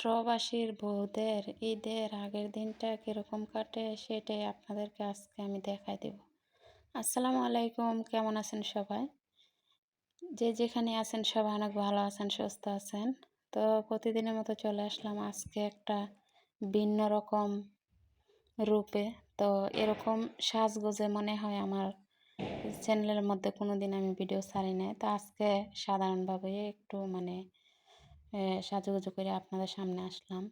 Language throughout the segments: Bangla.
প্রবাসীর বউদের ঈদের আগের দিনটা কীরকম কাটে সেটাই আপনাদেরকে আজকে আমি দেখাই দেব। আসসালামু আলাইকুম, কেমন আছেন সবাই? যে যেখানে আছেন সবাই অনেক ভালো আছেন, সুস্থ আছেন। তো প্রতিদিনের মতো চলে আসলাম আজকে একটা ভিন্ন রকম রূপে। তো এরকম সাজগোজে মনে হয় আমার চ্যানেলের মধ্যে কোনো দিন আমি ভিডিও ছাড়ি নাই। তো আজকে সাধারণভাবে একটু মানে সাজুগুজু করে আপনাদের সামনে আসলাম।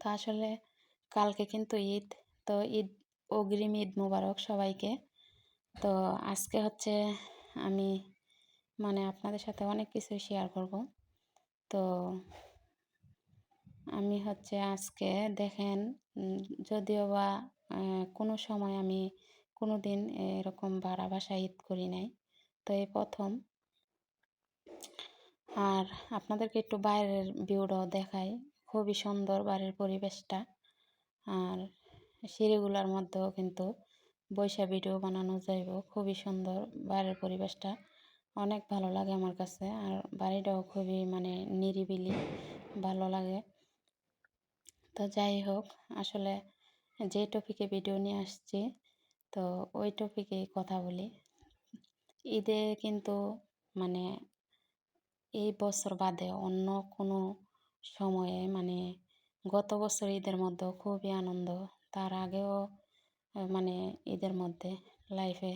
তো আসলে কালকে কিন্তু ঈদ, তো ঈদ, অগ্রিম ঈদ মুবারক সবাইকে। তো আজকে হচ্ছে আমি মানে আপনাদের সাথে অনেক কিছু শেয়ার করব। তো আমি হচ্ছে আজকে দেখেন যদিও বা কোনো সময় আমি কোনো দিন এরকম ভাড়া বাসায় ঈদ করি নাই। তো এই প্রথম আর আপনাদেরকে একটু বাইরের ভিউটাও দেখাই। খুবই সুন্দর বাড়ির পরিবেশটা। আর সিঁড়িগুলোর মধ্যেও কিন্তু বৈশা ভিডিও বানানো যাইব। খুবই সুন্দর বাইরের পরিবেশটা। অনেক ভালো লাগে আমার কাছে। আর বাড়িটাও খুবই মানে নিরিবিলি, ভালো লাগে। তো যাই হোক, আসলে যে টপিকে ভিডিও নিয়ে আসছি, তো ওই টপিকেই কথা বলি। ঈদে কিন্তু মানে এই বছর বাদে অন্য কোনো সময়ে মানে গত বছর ঈদের মধ্যেও খুবই আনন্দ। তার আগেও মানে ঈদের মধ্যে লাইফে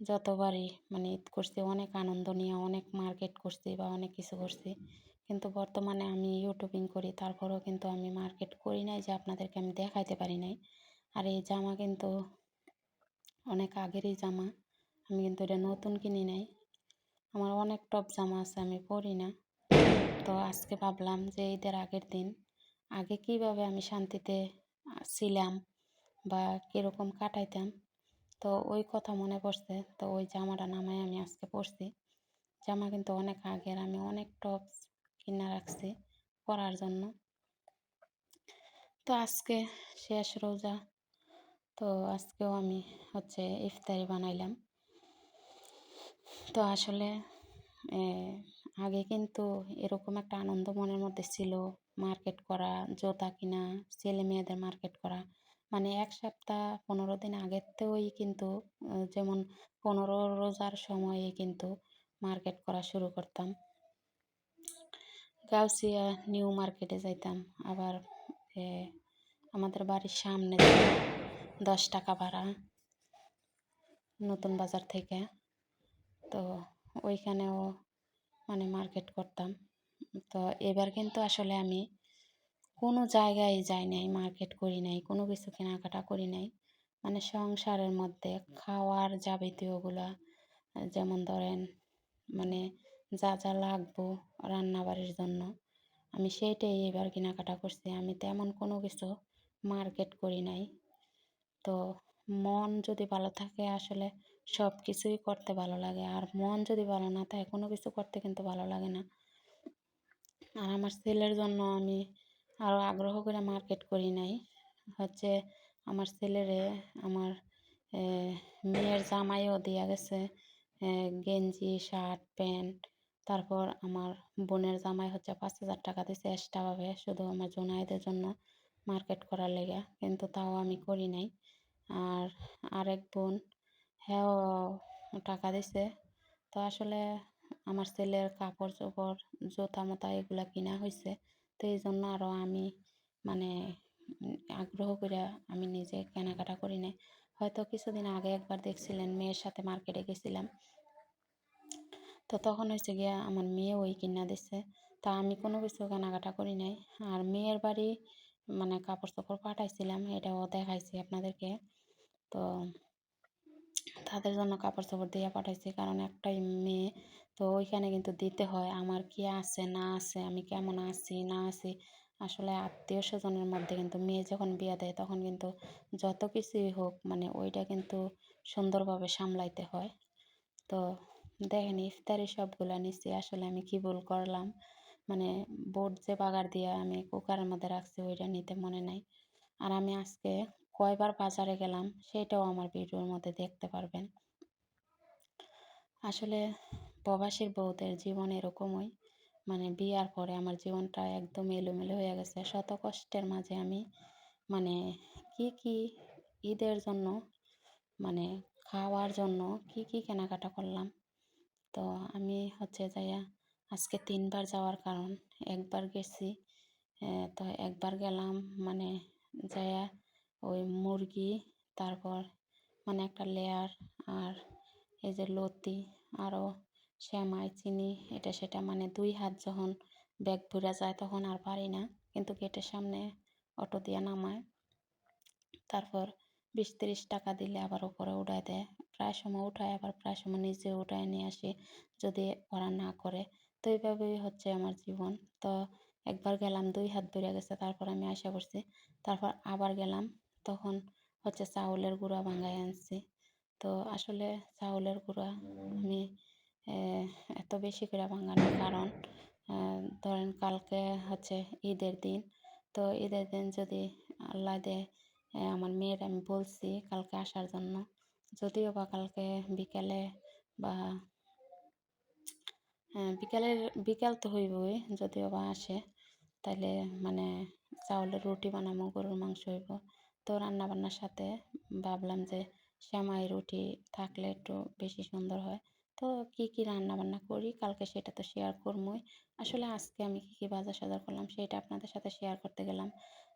যতবারই মানে ঈদ করছি, অনেক আনন্দ নিয়ে অনেক মার্কেট করছি বা অনেক কিছু করছি। কিন্তু বর্তমানে আমি ইউটিউবিং করি, তারপরেও কিন্তু আমি মার্কেট করি নাই যে আপনাদেরকে আমি দেখাইতে পারি নাই। আর এই জামা কিন্তু অনেক আগেরই জামা, আমি কিন্তু এটা নতুন কিনি নাই। আমার অনেক টপ জামা আছে, আমি পরি না। তো আজকে ভাবলাম যে ঈদের আগের দিন আগে কীভাবে আমি শান্তিতে ছিলাম বা কীরকম কাটাইতাম। তো ওই কথা মনে পড়ছে, তো ওই জামাটা নামায় আমি আজকে পরছি। জামা কিন্তু অনেক আগের, আমি অনেক টপস কিনে রাখছি পরার জন্য। তো আজকে শেষ রোজা, তো আজকেও আমি হচ্ছে ইফতারি বানাইলাম। তো আসলে আগে কিন্তু এরকম একটা আনন্দ মনের মধ্যে ছিল মার্কেট করা, জোতা কিনা, ছেলে মেয়েদের মার্কেট করা। মানে এক সপ্তাহ পনেরো দিন আগের থেকেই কিন্তু যেমন পনেরো রোজার সময়ে কিন্তু মার্কেট করা শুরু করতাম। গাউসিয়া নিউ মার্কেটে যাইতাম। আবার আমাদের বাড়ির সামনে দশ টাকা ভাড়া, নতুন বাজার থেকে। তো ওইখানেও মানে মার্কেট করতাম। তো এবার কিন্তু আসলে আমি কোনো জায়গায় যাই নাই, মার্কেট করি নাই, কোনো কিছু কেনাকাটা করি নাই। মানে সংসারের মধ্যে খাওয়ার যাবতীয়গুলা, যেমন ধরেন মানে যা যা লাগবো রান্নাবাড়ির জন্য, আমি সেইটাই এবার কেনাকাটা করছি। আমি তেমন কোনো কিছু মার্কেট করি নাই। তো মন যদি ভালো থাকে আসলে সব কিছুই করতে ভালো লাগে। আর মন যদি ভালো না থাকে, কোনো কিছু করতে কিন্তু ভালো লাগে না। আর আমার ছেলের জন্য আমি আরও আগ্রহ করে মার্কেট করি নাই। হচ্ছে আমার ছেলেরে আমার মেয়ের জামাইও দেওয়া গেছে গেঞ্জি, শার্ট, প্যান্ট। তারপর আমার বোনের জামাই হচ্ছে পাঁচ হাজার টাকা দিয়েছে এক্সট্রাভাবে শুধু আমার জোনাইদের জন্য মার্কেট করার লেগে। কিন্তু তাও আমি করি নাই। আর আরেক বোন হ্যাঁ টাকা দিছে। তো আসলে আমার ছেলের কাপড় চোপড়, জুতা মোতা এগুলা কিনা হয়েছে তো এই জন্য আরও আমি মানে আগ্রহ করে আমি নিজে কেনাকাটা করি নাই। হয়তো কিছুদিন আগে একবার দেখছিলেন মেয়ের সাথে মার্কেটে গেছিলাম। তো তখন হয়েছে গিয়া আমার মেয়ে ওই কিনা দিছে। তা আমি কোনো কিছু কেনাকাটা করি নাই। আর মেয়ের বাড়ি মানে কাপড় চোপড় পাঠাইছিলাম, এটাও দেখাইছি আপনাদেরকে। তো তাদের জন্য কাপড় চোপড় দিয়ে পাঠাইছি। কারণ একটাই মেয়ে, তো ওইখানে কিন্তু দিতে হয়, আমার কি আছে, না আছে, আমি কেমন আছি, না আছি? আসলে আত্মীয় স্বজনের মধ্যে কিন্তু মেয়ে যখন বিয়ে দেয়, তখন কিন্তু যত কিছুই হোক মানে ওইটা কিন্তু সুন্দরভাবে সামলাইতে হয়। তো দেখেন, ইফতারি সবগুলো নিচ্ছি আসলে আমি কি ভুল করলাম? মানে বোট যে বাগার দিয়ে আমি কুকারের মধ্যে রাখছি, ওইটা নিতে মনে নাই। আর আমি আজকে কয়বার বাজারে গেলাম, সেটাও আমার ভিডিওর মধ্যে দেখতে পারবেন। আসলে প্রবাসীর বউদের জীবন এরকমই মানে বিয়ার পরে আমার জীবনটা একদম এলোমেলো হয়ে গেছে। শত কষ্টের মাঝে আমি মানে কি কি ঈদের জন্য মানে খাওয়ার জন্য কি কি কেনাকাটা করলাম। তো আমি হচ্ছে যাইয়া আজকে তিনবার যাওয়ার কারণ, একবার গেছি তো একবার গেলাম মানে যাইয়া ওই মুরগি, তারপর মানে একটা লেয়ার আর এই যে লতি আরও শ্যামাই চিনি, এটা সেটা মানে দুই হাত যখন ব্যাগ ভরে যায় তখন আর পারি না। কিন্তু গেটের সামনে অটো দিয়ে নামায়। তারপর বিশ তিরিশ টাকা দিলে আবার ওপরে উঠায় দেয়। প্রায় সময় উঠায়, আবার প্রায় সময় নিজে উঠায় নিয়ে আসি যদি ওরা না করে। তো এইভাবেই হচ্ছে আমার জীবন। তো একবার গেলাম, দুই হাত ভরে গেছে, তারপর আমি আশা করছি, তারপর আবার গেলাম। তখন হচ্ছে চাউলের গুঁড়া ভাঙায় আনছি। তো আসলে চাউলের গুঁড়া আমি এত বেশি করে ভাঙানোর কারণ ধরেন কালকে হচ্ছে ঈদের দিন, তো ঈদের দিন যদি আল্লাহ দেয় আমার মেয়ের আমি বলছি কালকে আসার জন্য, যদিও বা কালকে বিকেলে বা বিকালের, বিকাল তো হইবই, যদিও বা আসে তাহলে মানে চাউলের রুটি বানাবো, গরুর মাংস হইব তো রান্নাবান্নার সাথে ভাবলাম যে শ্যামাই রুটি থাকলে একটু বেশি সুন্দর হয়। তো কী কী রান্নাবান্না করি? কালকে সেটা তো শেয়ার করবই আসলে আজকে আমি কী কী বাজার সাজার করলাম সেটা আপনাদের সাথে শেয়ার করতে গেলাম।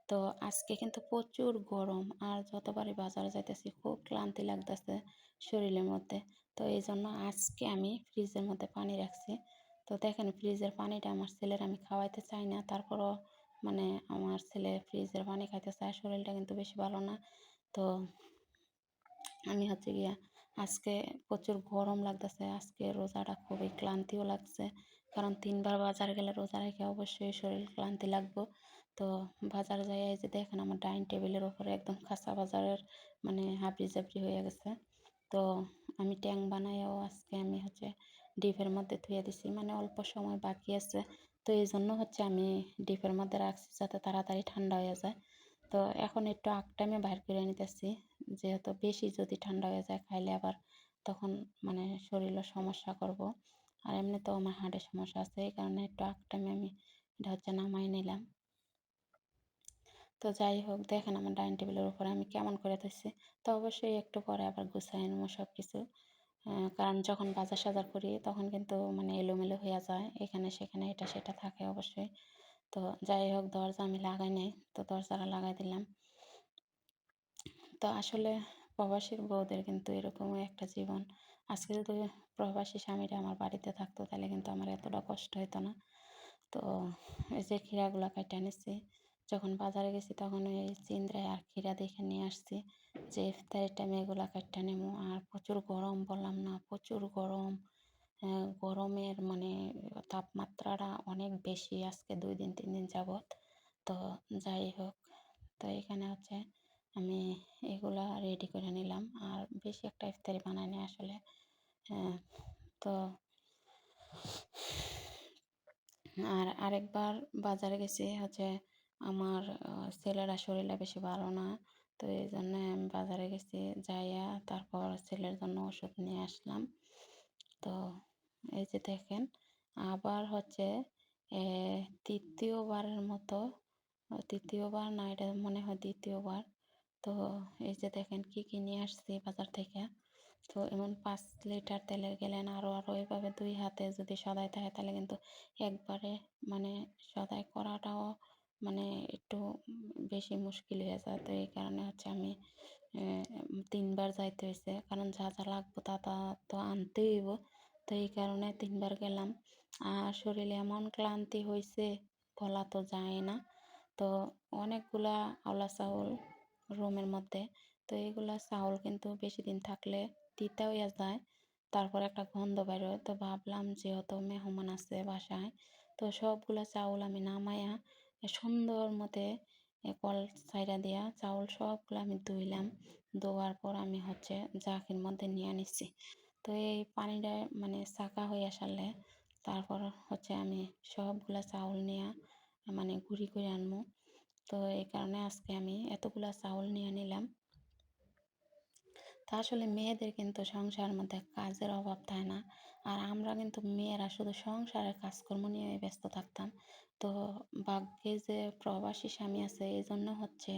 তো আজকে কিন্তু প্রচুর গরম আর যতবারই বাজারে যাইতেছি খুব ক্লান্তি লাগতেছে শরীরের মধ্যে। তো এই জন্য আজকে আমি ফ্রিজের মধ্যে পানি রাখছি। তো দেখেন ফ্রিজের পানিটা আমার ছেলের আমি খাওয়াইতে চাই না, তারপরও মানে আমার ছেলে ফ্রিজের পানি খাইতে চায় শরীরটা কিন্তু বেশি ভালো না। তো আমি হচ্ছে গিয়া আজকে প্রচুর গরম লাগতেছে, আজকে রোজাটা খুবই ক্লান্তিও লাগছে। কারণ তিনবার বাজার গেলে রোজা রেখে অবশ্যই শরীর ক্লান্তি লাগবো। তো বাজার যাই যে দেখেন আমার ডাইনিং টেবিলের ওপরে একদম খাসা বাজারের মানে হাবড়ি জাবড়ি হয়ে গেছে। তো আমি ট্যাং বানাইও আজকে আমি হচ্ছে ডিপের মধ্যে ধুয়ে দিছি। মানে অল্প সময় বাকি আছে। তো এই জন্য হচ্ছে আমি ডিপের মধ্যে রাখছি যাতে তাড়াতাড়ি ঠান্ডা হয়ে যায়। তো এখন একটু আগ টাইমে বাইর করে নিতেছি। যেহেতু বেশি যদি ঠান্ডা হয়ে যায়, খাইলে আবার তখন মানে শরীরও সমস্যা করব। আর এমনিতেও আমার হার্টের সমস্যা আছে, এই কারণে একটু আগ টাইমে আমি এটা হচ্ছে নামাই নিলাম। তো যাই হোক, দেখেন আমার ডাইনিং টেবিলের উপরে আমি কেমন করে ধরছি। তো অবশ্যই একটু পরে আবার গুছাই নেব সব কিছু কারণ যখন বাজার সাজার করি তখন কিন্তু মানে এলোমেলো হয়ে যায়। এখানে সেখানে, এটা সেটা থাকে অবশ্যই। তো যাই হোক, দরজা আমি লাগাই নাই, তো দরজাটা লাগাই দিলাম। তো আসলে প্রবাসীর বউদের কিন্তু এরকমই একটা জীবন। আজকে যদি প্রবাসী স্বামীরা আমার বাড়িতে থাকতো, তাহলে কিন্তু আমার এতটা কষ্ট হতো না। তো এই যে ক্ষীরাগুলো কাটা নিচ্ছি যখন বাজারে গেছি তখন ওই চিন্দ্রায় আর ক্ষীরা দেখে নিয়ে আসছি যে, ইফতারের টাইমে এগুলা কাটটা নেব আর প্রচুর গরম বললাম, না, প্রচুর গরম। গরমের মানে তাপমাত্রাটা অনেক বেশি আজকে দুই দিন, তিন দিন যাবৎ। তো যাই হোক, তো এখানে হচ্ছে আমি এগুলা রেডি করে নিলাম। আর বেশি একটা ইফতারি বানাইনি আসলে। তো আর আরেকবার বাজারে গেছি হচ্ছে আমার ছেলেরা শরীরটা বেশি ভালো না। তো এই জন্য আমি বাজারে গেছি, যাইয়া তারপর ছেলের জন্য ওষুধ নিয়ে আসলাম। তো এই যে দেখেন, আবার হচ্ছে তৃতীয়বারের মতো তৃতীয়বার না, এটা মনে হয় দ্বিতীয়বার। তো এই যে দেখেন, কি কি নিয়ে আসছি বাজার থেকে? তো এমন পাঁচ লিটার তেলের গেলেন আরও আরও এভাবে দুই হাতে যদি সদাই থাকে, তাহলে কিন্তু একবারে মানে সদাই করাটাও মানে একটু বেশি মুশকিল হয়ে যায়। তো এই কারণে হচ্ছে আমি তিনবার যাইতে হয়েছে কারণ যা যা লাগবো তা তা তো আনতেই হইব। তো এই কারণে তিনবার গেলাম। আর শরীরে এমন ক্লান্তি হয়েছে বলা তো যায় না। তো অনেকগুলা আওলা চাউল রুমের মধ্যে। তো এইগুলা চাউল কিন্তু বেশি দিন থাকলে তিতা হইয়া যায়। তারপর একটা গন্ধ বেরোয় তো ভাবলাম যেহেতু মেহমান আছে বাসায়, তো সবগুলা চাউল আমি নামাইয়া সুন্দর মতে কল সাইডা দিয়া চাউল সবগুলো আমি ধুইলাম। ধোয়ার পর আমি হচ্ছে জাকির মধ্যে নিয়ে নিচ্ছি তো এই পানিটা মানে চাকা হয়ে আসালে তারপর হচ্ছে আমি সবগুলা চাউল নিয়ে মানে গুঁড়ি করে আনব তো এই কারণে আজকে আমি এতগুলা চাউল নিয়ে নিলাম। তা আসলে মেয়েদের কিন্তু সংসারের মধ্যে কাজের অভাব থাকে না। আর আমরা কিন্তু মেয়েরা শুধু সংসারের কাজকর্ম নিয়ে ব্যস্ত থাকতাম। তো ভাগ্যে যে প্রবাসী স্বামী আছে এই জন্য হচ্ছে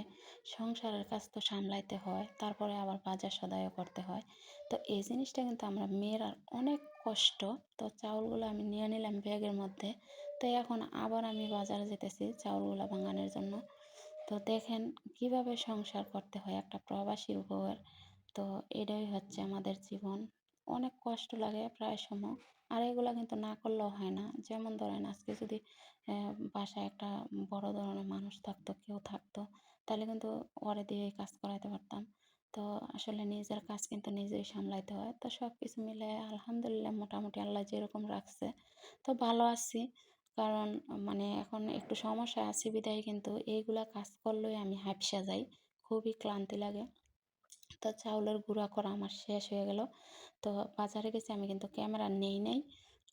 সংসারের কাজ তো সামলাইতে হয়, তারপরে আবার বাজার সদাইও করতে হয়। তো এই জিনিসটা কিন্তু আমরা মেয়েরা অনেক কষ্ট, তো চাউলগুলো আমি নিয়ে নিলাম ব্যাগের মধ্যে। তো এখন আবার আমি বাজারে যেতেছি চাউলগুলো ভাঙানোর জন্য। তো দেখেন কীভাবে সংসার করতে হয় একটা প্রবাসীর বউয়ের তো এটাই হচ্ছে আমাদের জীবন। অনেক কষ্ট লাগে প্রায় সময়। আর এগুলো কিন্তু না করলেও হয় না। যেমন ধরেন আজকে যদি বাসায় একটা বড় ধরনের মানুষ থাকতো, কেউ থাকতো, তাহলে কিন্তু ওরে দিয়ে কাজ করাইতে পারতাম। তো আসলে নিজের কাজ কিন্তু নিজেই সামলাইতে হয়। তো সব কিছু মিলে আলহামদুলিল্লাহ মোটামুটি আল্লাহ যেরকম রাখছে, তো ভালো আছি। কারণ মানে এখন একটু সমস্যা আছি বিদায়, কিন্তু এইগুলা কাজ করলেই আমি হাঁপসা যাই। খুবই ক্লান্তি লাগে। তো চাউলের গুঁড়া করা আমার শেষ হয়ে গেল। তো বাজারে গেছি, আমি কিন্তু ক্যামেরা নেই নাই।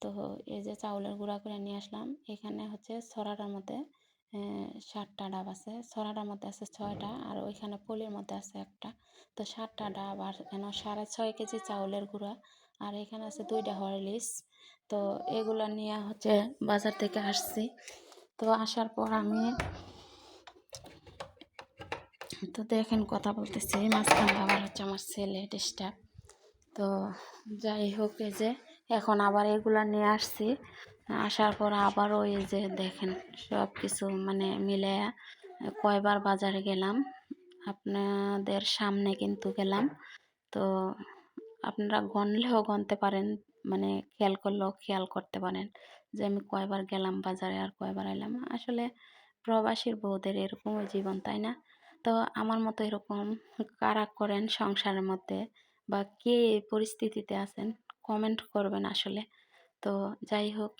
তো এই যে চাউলের গুঁড়া করে নিয়ে আসলাম। এখানে হচ্ছে ছড়াটার মধ্যে সাতটা ডাব আছে। ছড়াটার মধ্যে আছে ছয়টা আর ওইখানে পলির মধ্যে আছে একটা। তো সাতটা ডাব আর কেন সাড়ে ছয় কেজি চাউলের গুঁড়া আর এখানে আছে দুইটা হরলিক্স। তো এগুলো নিয়ে হচ্ছে বাজার থেকে আসছি। তো আসার পর আমি তো দেখেন কথা বলতেছি, মাঝখানে আবার হচ্ছে আমার ছেলে ডিস্টার্ব। তো যাই হোক, এই যে এখন আবার এগুলা নিয়ে আসছি। আসার পর আবার ওই যে দেখেন সব কিছু মানে মিলে কয়বার বাজারে গেলাম। আপনাদের সামনে কিন্তু গেলাম। তো আপনারা গণলেও গণতে পারেন মানে খেয়াল করলেও খেয়াল করতে পারেন যে আমি কয়বার গেলাম বাজারে আর কয়বার এলাম। আসলে প্রবাসীর বউদের এরকমই জীবন, তাই না? তো আমার মতো এরকম কারা করেন সংসারের মধ্যে? বা কে পরিস্থিতিতে আছেন কমেন্ট করবেন আসলে। তো যাই হোক,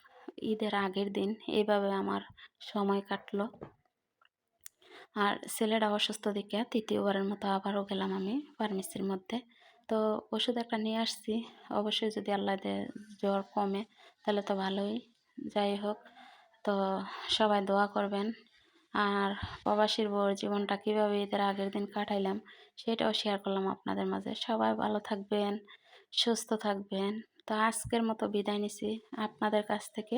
ঈদের আগের দিন এইভাবে আমার সময় কাটলো। আর ছেলেরা অসুস্থ দেখে তৃতীয়বারের মতো আবারও গেলাম আমি ফার্মেসির মধ্যে। তো ওষুধ একটা নিয়ে আসছি, অবশ্যই যদি আল্লাহদের জ্বর কমে তাহলে তো ভালোই। যাই হোক, তো সবাই দোয়া করবেন। আর প্রবাসীর বউর জীবনটা কীভাবে ঈদের আগের দিন কাটাইলাম সেটাও শেয়ার করলাম আপনাদের মাঝে। সবাই ভালো থাকবেন, সুস্থ থাকবেন। তো আজকের মতো বিদায় নিছি। আপনাদের কাছ থেকে